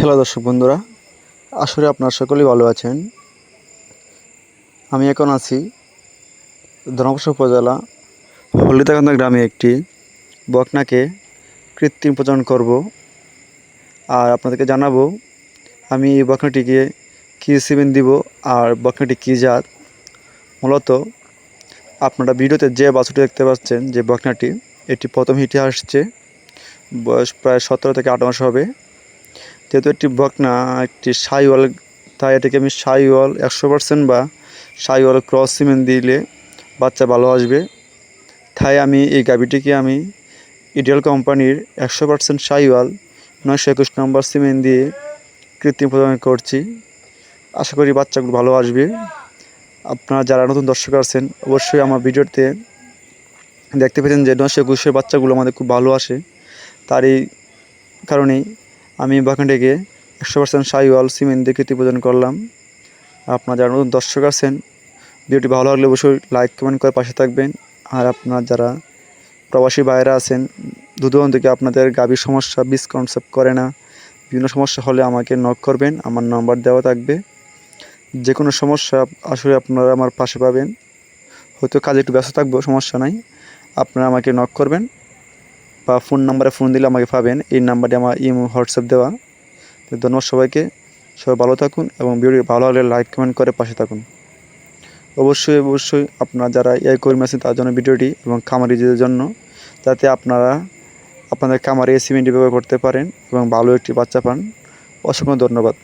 Hello দর্শক বন্ধুরা আসলে আপনার সকলেই ভালো আছেন। আমি এখন আছি ধর্মপুর উপজেলা হলদিতাকান্দা গ্রামে একটি বকনাকে কৃত্রিম প্রজনন করব। আর আপনাদেরকে জানাব, আমি এই বকনাটিকে কী সিমেন্ট দিব আর বকনাটি কী জাত। মূলত আপনারা ভিডিওতে যে বাছুরটি দেখতে পাচ্ছেন, যে বকনাটি, এটি প্রথম হিটে আসছে, বয়স প্রায় সতেরো থেকে আট মাস হবে। যেহেতু একটি বকনা, একটি সাইওয়াল, তাই এটাকে আমি সাইওয়াল একশো পার্সেন্ট বা সাইওয়াল ক্রস সিমেন্ট দিলে বাচ্চা ভালো আসবে। তাই আমি এই গাভিটিকে আমি ইডিয়াল কোম্পানির একশো পার্সেন্ট সাইওয়াল, নয়শো একুশ নম্বর সিমেন্ট দিয়ে কৃত্রিম প্রদান করছি। আশা করি বাচ্চাগুলো ভালো আসবে। আপনারা যারা নতুন দর্শক আছেন, অবশ্যই আমার ভিডিওতে দেখতে পেয়েছেন যে নয়শো একুশের বাচ্চাগুলো আমাদের খুব ভালো আসে। তার এই কারণেই আমি বাগানটাকে একশো পার্সেন্ট সাইওয়াল সিমেন্ট দিয়ে কৃতি প্রদান করলাম। আপনারা যারা নতুন দর্শক আছেন, ভিডিওটি ভালো লাগলে অবশ্যই লাইক, কমেন্ট করে পাশে থাকবেন। আর আপনার যারা প্রবাসী বাইরে আছেন দুধন থেকে আপনাদের গাভীর সমস্যা বিস কনসেপ্ট করে না, বিভিন্ন সমস্যা হলে আমাকে নক করবেন, আমার নাম্বার দেওয়া থাকবে। যে কোনো সমস্যা আসলে আপনারা আমার পাশে পাবেন। হয়তো কাজে একটু ব্যস্ত থাকব, সমস্যা নাই। আপনারা আমাকে নক করবেন। বা ফোন নাম্বারে ফোন দিলে আমাকে পাবেন। এই নাম্বারটি আমার ইমো হোয়াটসঅ্যাপ দেওয়া। তো ধন্যবাদ সবাইকে। সবাই ভালো থাকুন এবং ভিডিও ভালো লাগলে লাইক কমেন্ট করে পাশে থাকুন। অবশ্যই অবশ্যই আপনারা যারা এই কর্মী আছেন, তার জন্য ভিডিওটি এবং খামারিদের জন্য, যাতে আপনারা আপনাদের খামারে সিমেন্টটি ব্যবহার করতে পারেন এবং ভালো একটি বাচ্চা পান। অসংখ্য ধন্যবাদ।